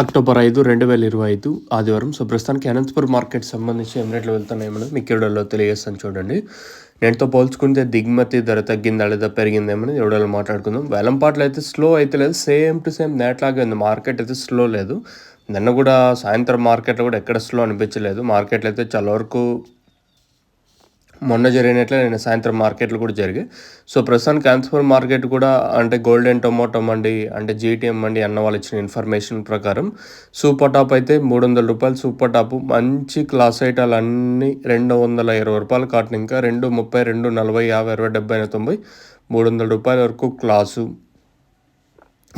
October ఐదు రెండు వేల ఇరవై ఐదు ఆదివారం సో ప్రస్తుతానికి అనంతపురం మార్కెట్ సంబంధించి ఏం రేట్లు వెళ్తున్నాయేమో మీకు ఎవడలో తెలియజేస్తాను చూడండి. నేటితో పోల్చుకుంటే దిగుమతి ధర తగ్గిందా లేదా పెరిగిందేమో ఎవడలో మాట్లాడుకుందాం. వేలంపాట్లు అయితే స్లో అయితే లేదు సేమ్ టు సేమ్ నేట్లాగే ఉంది. మార్కెట్ అయితే స్లో లేదు. నిన్న కూడా సాయంత్రం మార్కెట్లో కూడా ఎక్కడ స్లో అనిపించలేదు. మార్కెట్లో అయితే చాలా వరకు మొన్న జరిగినట్లే నేను సాయంత్రం మార్కెట్లు కూడా జరిగాయి. సో ప్రస్తుతానికి అనంతపురం మార్కెట్ కూడా అంటే గోల్డెన్ టొమాటో మండి అంటే జీటీఎం మండి అన్న వాళ్ళు ఇచ్చిన ఇన్ఫర్మేషన్ ప్రకారం సూపర్ టాప్ అయితే మూడు వందల రూపాయలు సూపర్ టాప్. మంచి క్లాస్ ఐటాలు అన్నీ రెండు వందల ఇరవై రూపాయలు కాటన్. ఇంకా రెండు ముప్పై రెండు నలభై యాభై అరవై డెబ్బై తొంభై మూడు వందల రూపాయల వరకు క్లాసు.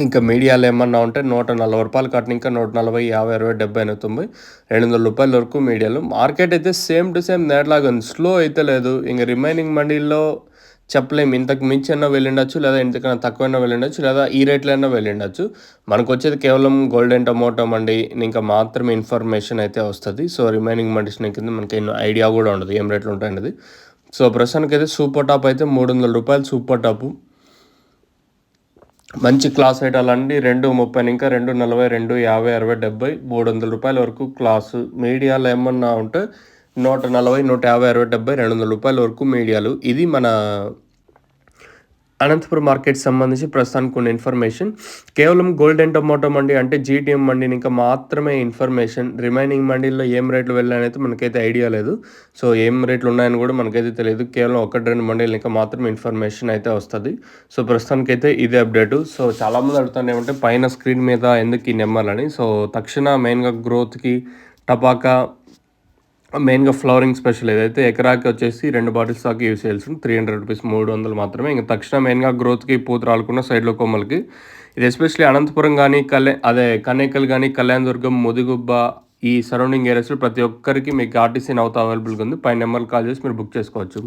ఇంకా మీడియాలో ఏమన్నా ఉంటే నూట నలభై రూపాయలు కట్టిన ఇంకా నూట నలభై యాభై అరవై డెబ్బై తొంభై రెండు వందల రూపాయల వరకు మీడియాలో. మార్కెట్ అయితే సేమ్ టు సేమ్ నేట్లాగా ఉంది. స్లో అయితే లేదు. ఇంకా రిమైనింగ్ మండీల్లో చెప్పలేము. ఇంతకు మించి అయినా వెళ్ళిండొచ్చు లేదా ఇంతకన్నా తక్కువైనా వెళ్ళిండొచ్చు లేదా ఈ రేట్లో అయినా వెళ్ళిండొచ్చు. మనకు వచ్చేది కేవలం గోల్డెన్ టొమాటో మండి ఇంకా మాత్రమే ఇన్ఫర్మేషన్ అయితే వస్తుంది. సో రిమైనింగ్ మండీస్ కింద మనకి ఎన్నో ఐడియా కూడా ఉండదు. ఏం రేట్లు ఉంటాయనేది. సో ప్రస్తుతానికి అయితే సూపర్ టాప్ అయితే మూడు వందల రూపాయలు సూపర్ టాపు. మంచి క్లాస్ ఐటాలండి రెండు ముప్పై ఇంకా రెండు నలభై రెండు యాభై అరవై డెబ్బై మూడు వందల రూపాయల వరకు క్లాసు మీడియాలో ఏమన్నా ఉంటే నూట నలభై నూట యాభై అరవై డెబ్బై రెండు వందల రూపాయల వరకు మీడియాలు. ఇది మన అనంతపురం మార్కెట్ సంబంధించి ప్రస్తుతానికి కొన్ని ఇన్ఫర్మేషన్. కేవలం గోల్డెన్ టొమాటో మండి అంటే జీటీఎం మండిని ఇంకా మాత్రమే ఇన్ఫర్మేషన్. రిమైనింగ్ మండీల్లో ఏం రేట్లు వెళ్ళానైతే మనకైతే ఐడియా లేదు. సో ఏం రేట్లు ఉన్నాయని కూడా మనకైతే తెలియదు. కేవలం ఒకటి రెండు మండీలు ఇంకా మాత్రమే ఇన్ఫర్మేషన్ అయితే వస్తుంది. సో ప్రస్తుతానికైతే ఇదే అప్డేటు. సో చాలామంది అడుగుతాను ఏమంటే పైన స్క్రీన్ మీద ఎందుకు ఈ నెంబర్లని? సో తక్షణ మెయిన్గా గ్రోత్కి టపాకా మెయిన్గా ఫ్లవరింగ్ స్పెషల్ ఏదైతే ఎకరాకి వచ్చేసి రెండు బాటిల్స్ దాకా యూస్ చేయాల్సి త్రీ హండ్రెడ్ రూపీస్ మూడు వందలు మాత్రమే. ఇంకా తక్షణ మెయిన్గా గ్రోత్కి పూత రాలుకున్న సైడ్లో కొమ్మలకి. ఇది ఎస్పెషల్లీ అనంతపురం కానీ కళ్యాణ్ అదే కనేకల్ కానీ కళ్యాణ్ దుర్గం ముదిగుబ్బ ఈ సరౌండింగ్ ఏరియాస్లో ప్రతి ఒక్కరికి మీకు ఆర్టీసీ నౌత అవైలబుల్గా ఉంది. పై నెంబర్కి కాల్ చేసి మీరు బుక్ చేసుకోవచ్చు.